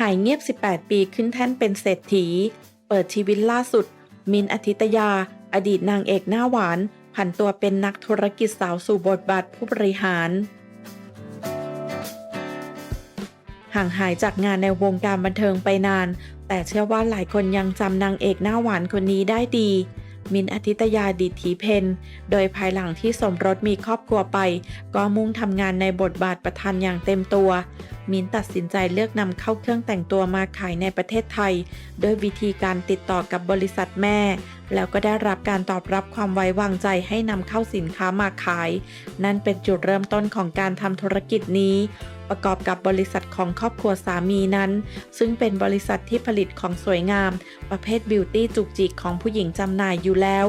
หายเงียบ 18 ปีขึ้นแท่นเป็นเศรษฐี เปิดชีวิตล่าสุด มินอธิตยา อดีตนางเอกหน้าหวาน ผันตัวเป็นนักธุรกิจสาวสู่บทบาทผู้บริหาร ห่างหายจากงานในวงการบันเทิงไปนาน แต่เชื่อว่าหลายคนยังจำนางเอกหน้าหวานคนนี้ได้ดี มินอธิตยาดิถีเพนโดยภายหลังที่สมรสมีครอบครัวไป ก็มุ่งทำงานในบทบาทประธานอย่างเต็มตัว มินตัดสินใจเลือกนำเข้าเครื่องแต่งตัวมาขายในประเทศไทย ด้วยวิธีการติดต่อกับบริษัทแม่ แล้วก็ได้รับการตอบรับความไว้วางใจให้นำเข้าสินค้ามาขาย นั่นเป็นจุดเริ่มต้นของการทำธุรกิจนี้ ประกอบกับบริษัทของครอบครัวสามีนั้น ซึ่งเป็นบริษัทที่ผลิตของสวยงาม ประเภทบิวตี้จุกจิกของผู้หญิงจำหน่ายอยู่แล้ว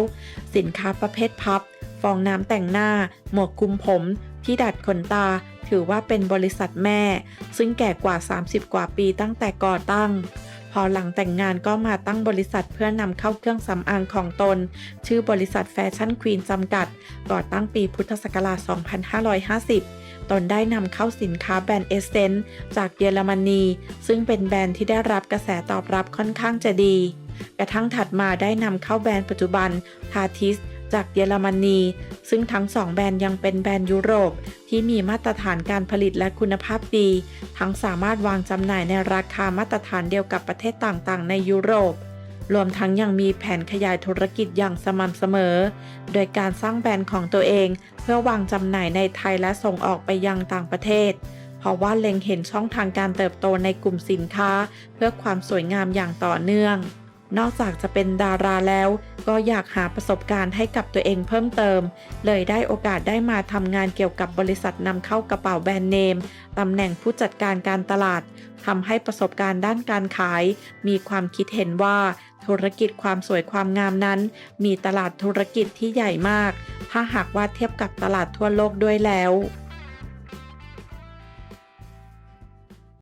สินค้าประเภทพับ ฟองน้ำแต่งหน้า หมวกคุมผม ที่ดัดขนตา ถือว่าเป็นบริษัทแม่ ซึ่งแก่กว่า 30 กว่าปีตั้งแต่ก่อตั้ง พอหลังแต่งงานก็มาตั้งบริษัทเพื่อนำเข้าเครื่องสำอางของตน ชื่อบริษัทแฟชั่นควีนจำกัด ก่อตั้งปีพุทธศักราช 2550ตนได้นำเข้าสินค้าแบรนด์เอเซนจากเยอรมนี ซึ่งเป็นแบรนด์ที่ได้รับกระแสตอบรับค่อนข้างจะดี กระทั่งถัดมาได้นำเข้าแบรนด์ปัจจุบันทาทิสจากเยอรมนี ซึ่งทั้งสองแบรนด์ยังเป็นแบรนด์ยุโรป ที่มีมาตรฐานการผลิตและคุณภาพดี ทั้งสามารถวางจำหน่ายในราคามาตรฐานเดียวกับประเทศต่างๆ ในยุโรป รวมทั้งยังมีแผนขยายธุรกิจอย่างสม่ำเสมอ โดยการสร้างแบรนด์ของตัวเอง เพื่อวางจำหน่ายในไทยและส่งออกไปยังต่างประเทศเพราะว่าเล็งเห็นช่องทางการเติบโตในกลุ่มสินค้า เพื่อความสวยงามอย่างต่อเนื่อง นอกจากจะเป็นดาราแล้ว ก็อยากหาประสบการณ์ให้กับตัวเองเพิ่มเติม เลยได้โอกาสได้มาทำงานเกี่ยวกับบริษัทนำเข้ากระเป๋าแบรนด์เนมตำแหน่งผู้จัดการการตลาดทำให้ประสบการณ์ด้านการขาย มีความคิดเห็นว่าธุรกิจความสวยความงามนั้น มีตลาดธุรกิจที่ใหญ่มาก ถ้าหากว่าเทียบกับตลาดทั่วโลกด้วยแล้ว